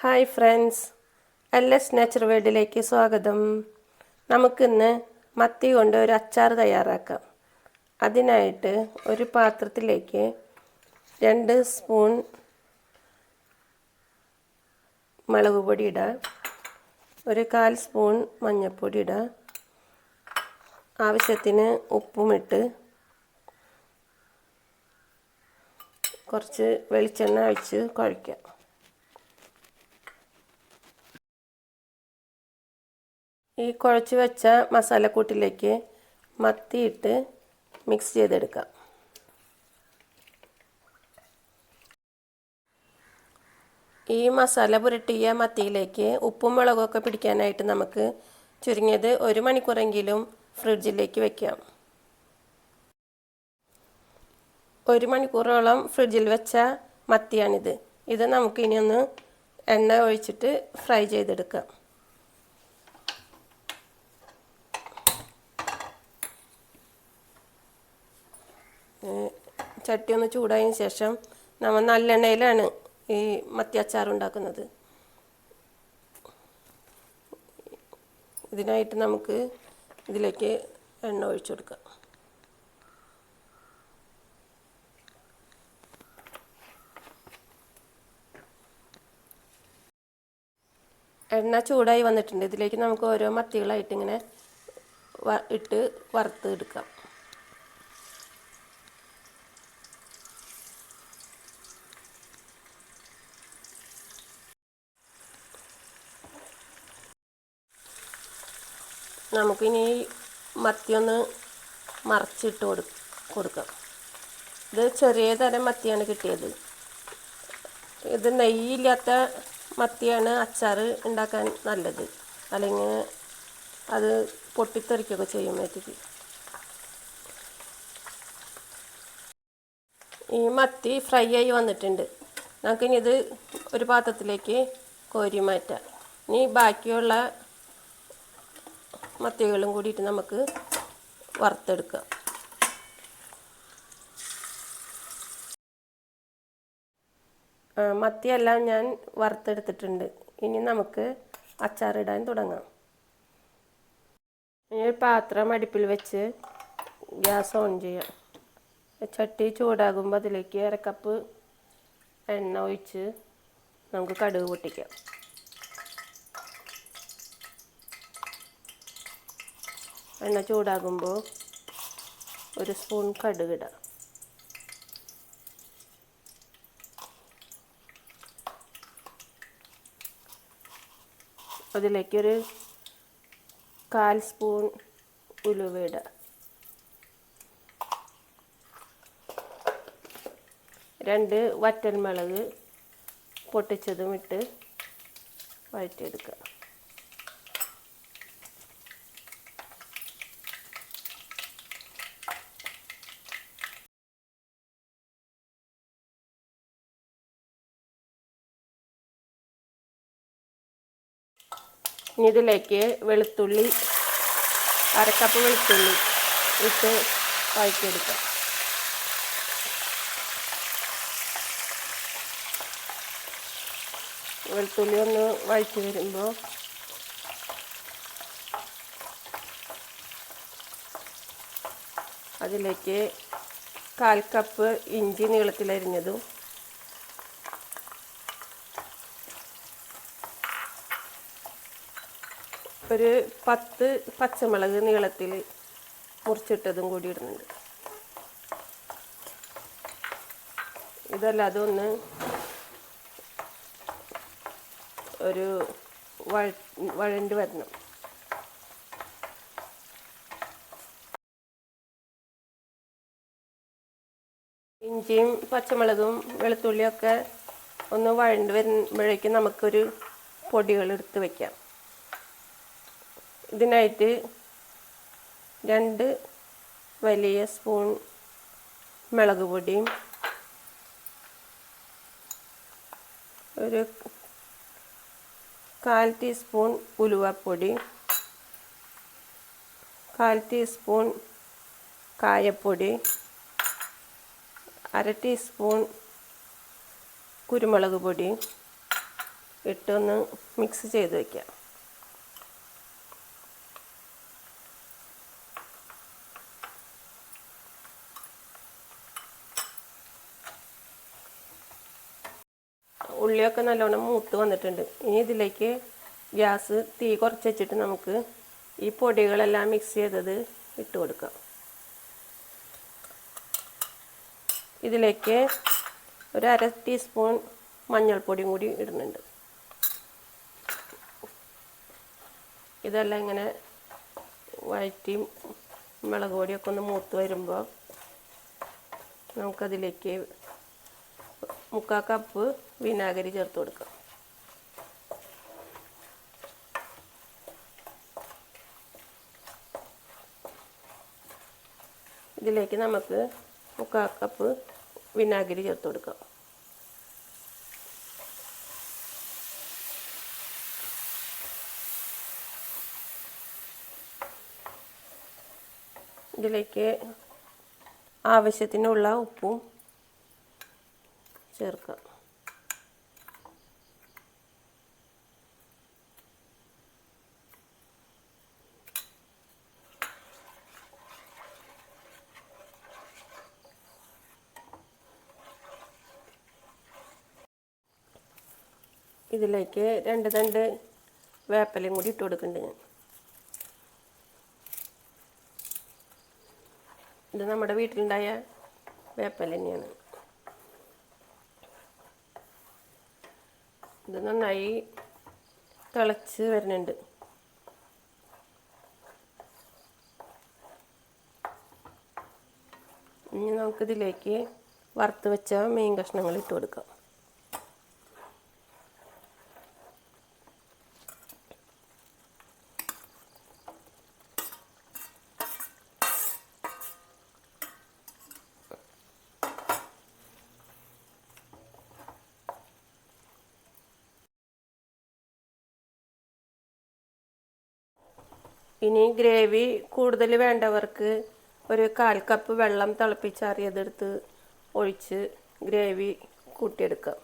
Hi friends. L S nature വേൾഡിലേക്ക് സ്വാഗതം. നമുക്കിന്ന് മത്തി കൊണ്ട് ഒരു അച്ചാർ തയ്യാറാക്കാം. അതിനായിട്ട് ഒരു പാത്രത്തിലേക്ക് രണ്ട് സ്പൂൺ മുളക് പൊടി ഇടുക ഒരു കാൽ സ്പൂൺ മഞ്ഞൾപ്പൊടി ഇടുക ആവശ്യത്തിന് ഉപ്പുമിട്ട് കുറച്ച് വെളിച്ചെണ്ണ ഒഴിച്ച് കുഴയ്ക്കാം. ഈ കുഴച്ച് വെച്ച മസാലക്കൂട്ടിലേക്ക് മത്തിയിട്ട് മിക്സ് ചെയ്തെടുക്കാം. ഈ മസാല പുരട്ടിയ മത്തിയിലേക്ക് ഉപ്പും മുളകൊക്കെ പിടിക്കാനായിട്ട് നമുക്ക് ചുരുങ്ങിയത് ഒരു മണിക്കൂറെങ്കിലും ഫ്രിഡ്ജിലേക്ക് വെക്കാം. ഒരു മണിക്കൂറോളം ഫ്രിഡ്ജിൽ വെച്ച മത്തിയാണിത്. ഇത് നമുക്കിനി ഒന്ന് എണ്ണ ഒഴിച്ചിട്ട് ഫ്രൈ ചെയ്തെടുക്കാം. ചട്ടി ഒന്ന് ചൂടായതിന് ശേഷം നമ്മൾ നല്ലെണ്ണയിലാണ് ഈ മത്തി അച്ചാർ ഉണ്ടാക്കുന്നത് ഇതിനായിട്ട് നമുക്ക് ഇതിലേക്ക് എണ്ണ ഒഴിച്ചു കൊടുക്കാം. എണ്ണ ചൂടായി വന്നിട്ടുണ്ട്. ഇതിലേക്ക് നമുക്ക് ഓരോ മത്തികളായിട്ട് ഇങ്ങനെ ഇട്ട് വറുത്ത് എടുക്കാം നമുക്കിനി മത്തി ഒന്ന് മറച്ചിട്ട് കൊടു കൊടുക്കാം. ഇത് ചെറിയ തരം മത്തിയാണ് കിട്ടിയത്. ഇത് നെയ്യില്ലാത്ത മത്തിയാണ് അച്ചാർ ഉണ്ടാക്കാൻ നല്ലത്. അല്ലെങ്കിൽ അത് പൊട്ടിത്തെറിക്കുകയൊക്കെ ചെയ്യും മേത്തിക്ക്. ഈ മത്തി ഫ്രൈ ആയി വന്നിട്ടുണ്ട്. നമുക്കിനി ഇത് ഒരു പാത്രത്തിലേക്ക് കോരി മാറ്റാം. ഇനി ബാക്കിയുള്ള മത്തികളും കൂടിയിട്ട് നമുക്ക് വറുത്തെടുക്കാം. മത്തിയെല്ലാം ഞാൻ വറുത്തെടുത്തിട്ടുണ്ട്. ഇനി നമുക്ക് അച്ചാറിടാൻ തുടങ്ങാം. ഇനി ഒരു പാത്രം അടുപ്പിൽ വെച്ച് ഗ്യാസ് ഓൺ ചെയ്യാം. ചട്ടി ചൂടാകുമ്പോൾ അതിലേക്ക് അരക്കപ്പ് എണ്ണ ഒഴിച്ച് നമുക്ക് കടുക് പൊട്ടിക്കാം. എണ്ണ ചൂടാകുമ്പോൾ ഒരു സ്പൂൺ കടുകിടാം. അതിലേക്കൊരു കാൽ സ്പൂൺ ഉലുവ ഇടുക രണ്ട് വറ്റൽമുളക് പൊട്ടിച്ചതും ഇട്ട് വഴറ്റിയെടുക്കുക. ഇനി ഇതിലേക്ക് വെളുത്തുള്ളി അരക്കപ്പ് വെളുത്തുള്ളി ഇട്ട് വഴറ്റിയെടുക്കാം. വെളുത്തുള്ളി ഒന്ന് വഴറ്റി വരുമ്പോൾ അതിലേക്ക് കാൽ കപ്പ് ഇഞ്ചി നീളത്തിലരിഞ്ഞതും ഒരു പത്ത് പച്ചമുളക് നീളത്തിൽ മുറിച്ചിട്ടതും കൂടി ഇടുന്നുണ്ട്. ഇതല്ലാതെ ഒന്ന് ഒരു വഴ വഴണ്ട് വരണം. ഇഞ്ചിയും പച്ചമുളകും വെളുത്തുള്ളിയൊക്കെ ഒന്ന് വഴണ്ട് വരുമ്പോഴേക്കും നമുക്കൊരു പൊടികൾ എടുത്ത് വയ്ക്കാം ഇതിനായിട്ട് രണ്ട് വലിയ സ്പൂൺ മുളക് പൊടിയും ഒരു കാൽ ടീസ്പൂൺ ഉലുവപ്പൊടി കാൽ ടീസ്പൂൺ കായപ്പൊടി അര ടീസ്പൂൺ കുരുമുളക് പൊടി ഇട്ടൊന്ന് മിക്സ് ചെയ്ത് വയ്ക്കാം ഉള്ളിയൊക്കെ നല്ലോണം മൂത്ത് വന്നിട്ടുണ്ട്. ഇനി ഇതിലേക്ക് ഗ്യാസ് തീ കുറച്ച് വെച്ചിട്ട് നമുക്ക് ഈ പൊടികളെല്ലാം മിക്സ് ചെയ്തത് ഇട്ട് കൊടുക്കാം. ഇതിലേക്ക് ഒരു അര ടീസ്പൂൺ മഞ്ഞൾപ്പൊടിയും കൂടി ഇടുന്നുണ്ട്. ഇതെല്ലാം ഇങ്ങനെ വഴറ്റിയും മുളക് പൊടിയൊക്കെ ഒന്ന് മൂത്ത് വരുമ്പോൾ നമുക്കതിലേക്ക് മുക്കാൽ കപ്പ് വിനാഗിരി ചേർത്ത് കൊടുക്കാം. ഇതിലേക്ക് നമുക്ക് മുക്കാൽ കപ്പ് വിനാഗിരി ചേർത്ത് കൊടുക്കാം. ഇതിലേക്ക് ആവശ്യത്തിനുള്ള ഉപ്പും ചേർക്കാം ഇതിലേക്ക് രണ്ട് തണ്ട് വേപ്പലയും കൂടി ഇട്ട് കൊടുക്കുന്നുണ്ട് ഞാൻ. ഇത് നമ്മുടെ വീട്ടിലുണ്ടായ വേപ്പല തന്നെയാണ്. ഇത് നന്നായി തിളച്ച് വരുന്നുണ്ട്. ഇനി നമുക്കിതിലേക്ക് വറുത്ത് വെച്ച മീൻ കഷ്ണങ്ങൾ ഇട്ട് കൊടുക്കാം. ഇനി ഗ്രേവി കൂടുതൽ വേണ്ടവർക്ക് ഒരു കാൽ കപ്പ് വെള്ളം തിളപ്പിച്ചാറിയതെടുത്ത് ഒഴിച്ച് ഗ്രേവി കൂട്ടിയെടുക്കാം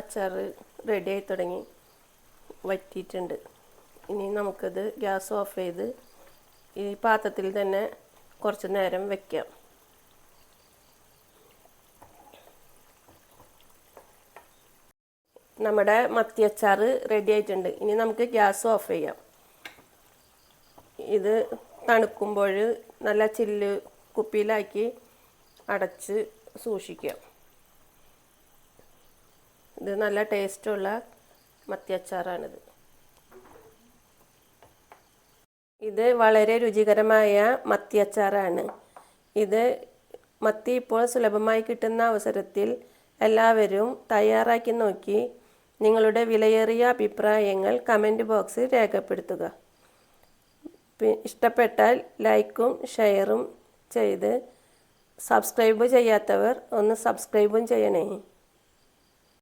അച്ചാർ റെഡി ആയി തുടങ്ങി. വറ്റിയിട്ടുണ്ട്. ഇനി നമുക്കത് ഗ്യാസ് ഓഫ് ചെയ്ത് ഈ പാത്രത്തിൽ തന്നെ കുറച്ച് നേരം വെക്കാം. നമ്മുടെ മത്തി അച്ചാർ റെഡി ആയിട്ടുണ്ട്. ഇനി നമുക്ക് ഗ്യാസ് ഓഫ് ചെയ്യാം. ഇത് തണുക്കുമ്പോൾ നല്ല ചില്ല് കുപ്പിയിലാക്കി അടച്ച് സൂക്ഷിക്കാം. ഇത് നല്ല ടേസ്റ്റുള്ള മത്തി അച്ചാറാണിത്. ഇത് വളരെ രുചികരമായ മത്തി അച്ചാറാണ്. ഇത് മത്തി ഇപ്പോൾ സുലഭമായി കിട്ടുന്ന അവസരത്തിൽ എല്ലാവരും തയ്യാറാക്കി നോക്കി നിങ്ങളുടെ വിലയേറിയ അഭിപ്രായങ്ങൾ കമന്റ് ബോക്സിൽ രേഖപ്പെടുത്തുക. ഇഷ്ടപ്പെട്ടാൽ ലൈക്കും ഷെയറും ചെയ്ത് സബ്സ്ക്രൈബ് ചെയ്യാത്തവർ ഒന്ന് സബ്സ്ക്രൈബും ചെയ്യണേ.